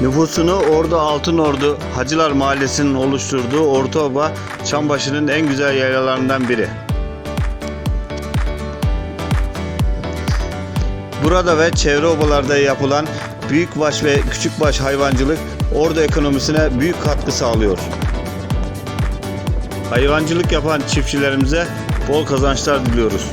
Nüfusunu Ordu Altınordu Hacılar Mahallesi'nin oluşturduğu Ortaoba Çambaşı'nın en güzel yaylalarından biri. Burada ve çevre obalarda yapılan büyükbaş ve küçükbaş hayvancılık Ordu ekonomisine büyük katkı sağlıyor. Hayvancılık yapan çiftçilerimize bol kazançlar diliyoruz.